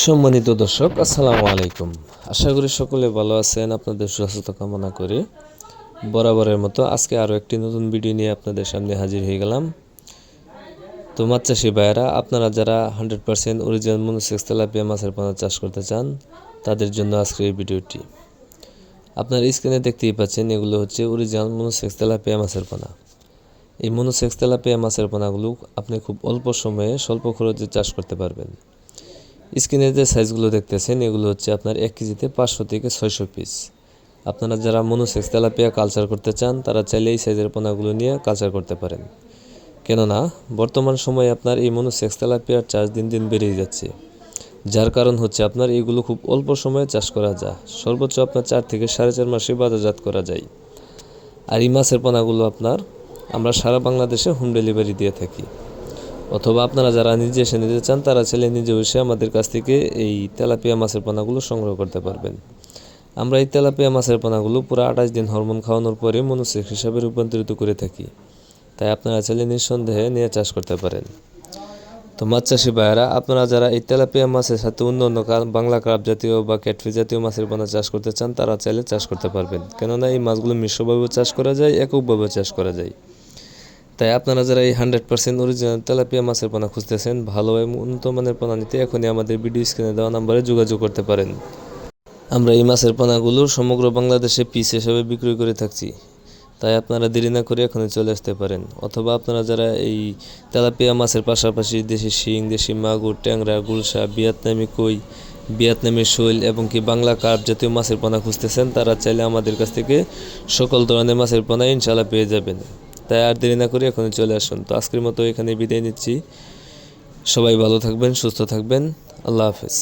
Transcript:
সম্মানিত দর্শক, আসসালামু আলাইকুম। আশা করি সকলে ভালো আছেন, আপনাদের সুস্বাস্থ্য কামনা করে। বরাবরের মতো আজকে আরও একটি নতুন ভিডিও নিয়ে আপনাদের সামনে হাজির হয়ে গেলাম। তো মাছ চাষি ভাইয়েরা, আপনারা যারা hundred percent original monosex tilapia মাছের পোনা চাষ করতে চান, তাদের জন্য আজকের এই ভিডিওটি। আপনার স্ক্রিনে দেখতেই পাচ্ছেন, এগুলো হচ্ছে অরিজিনাল মনোসেক্স তেলাপিয়া মাছের পোনা। এই মনোসেক্স তেলাপিয়া মাছের পোনাগুলো আপনি খুব অল্প সময়ে স্বল্প খরচে চাষ করতে পারবেন। স্ক্রিনে যে সাইজগুলো দেখতেছেন, এগুলো হচ্ছে আপনার এক কেজিতে পাঁচশো থেকে ছয়শো পিস আপনারা যারা মনোসেক্স তেলাপিয়া কালচার করতে চান, তারা চাইলে এই সাইজের পোনাগুলো নিয়ে কালচার করতে পারেন। কেননা, বর্তমান সময়ে আপনার এই মনোসেক্স তেলাপিয়ার চার্জ দিন দিন বেড়েই যাচ্ছে। যার কারণ হচ্ছে আপনার এগুলো খুব অল্প সময়ে চাষ করা যায়। সর্বোচ্চ আপনার চার থেকে সাড়ে চার মাসে বাজারজাত করা যায়। আর এই মাছের পোনাগুলো আপনার, আমরা সারা বাংলাদেশে হোম ডেলিভারি দিয়ে থাকি। অথবা আপনারা যারা নিজে এসে নিতে চান, তারা ছেলে নিজে এসে আমাদের কাছ থেকে এই তেলাপিয়া মাছের পোনাগুলো সংগ্রহ করতে পারবেন। আমরা এই তেলাপিয়া মাছের পোনাগুলো পুরো আঠাশ দিন হরমোন খাওয়ানোর পরে মনোসেক্স হিসাবে রূপান্তরিত করে থাকি। তাই আপনারা ছেলে নিঃসন্দেহে নিয়ে চাষ করতে পারেন। তো মাছ চাষি ভাইয়েরা, আপনারা যারা এই তেলাপিয়া মাছের সাথে অন্য অন্য বাংলা ক্রাব জাতীয় বা ক্যাটফি জাতীয় মাছের পোনা চাষ করতে চান, তারা চাইলে চাষ করতে পারবেন। কেননা এই মাছগুলো মিশ্রভাবে চাষ করা যায় এককভাবে চাষ করা যায়। তাই আপনারা যারা এই হান্ড্রেড পার্সেন্ট অরিজিনাল তেলাপিয়া মাছের পোনা খুঁজতেছেন, ভালো এবং উন্নত মানের পোনা নিতে এখনই আমাদের ভিডিও স্ক্রিনে দেওয়া নাম্বারে যোগাযোগ করতে পারেন। আমরা এই মাছের পোনাগুলো সমগ্র বাংলাদেশে পিস হিসেবে বিক্রয় করে থাকছি। তাই আপনারা দেরি না করে এখনই চলে আসতে পারেন। অথবা আপনারা যারা এই তেলাপিয়া মাছের পাশাপাশি দেশি শিং, দেশি মাগুর, ট্যাংরা, গুলশা, ভিয়েতনামি কই, ভিয়েতনামি শৈল এবং কি বাংলা কার্প জাতীয় মাছের পোনা খুঁজতেছেন, তারা চাইলে আমাদের কাছ থেকে সকল ধরনের মাছের পোনা ইনশাল্লাহ পেয়ে যাবেন। তাই আর দেরি না করে এখনই চলে আসুন। তো আজকের মতো এখানে বিদায় নিচ্ছি। সবাই ভালো থাকবেন, সুস্থ থাকবেন। আল্লাহ হাফেজ।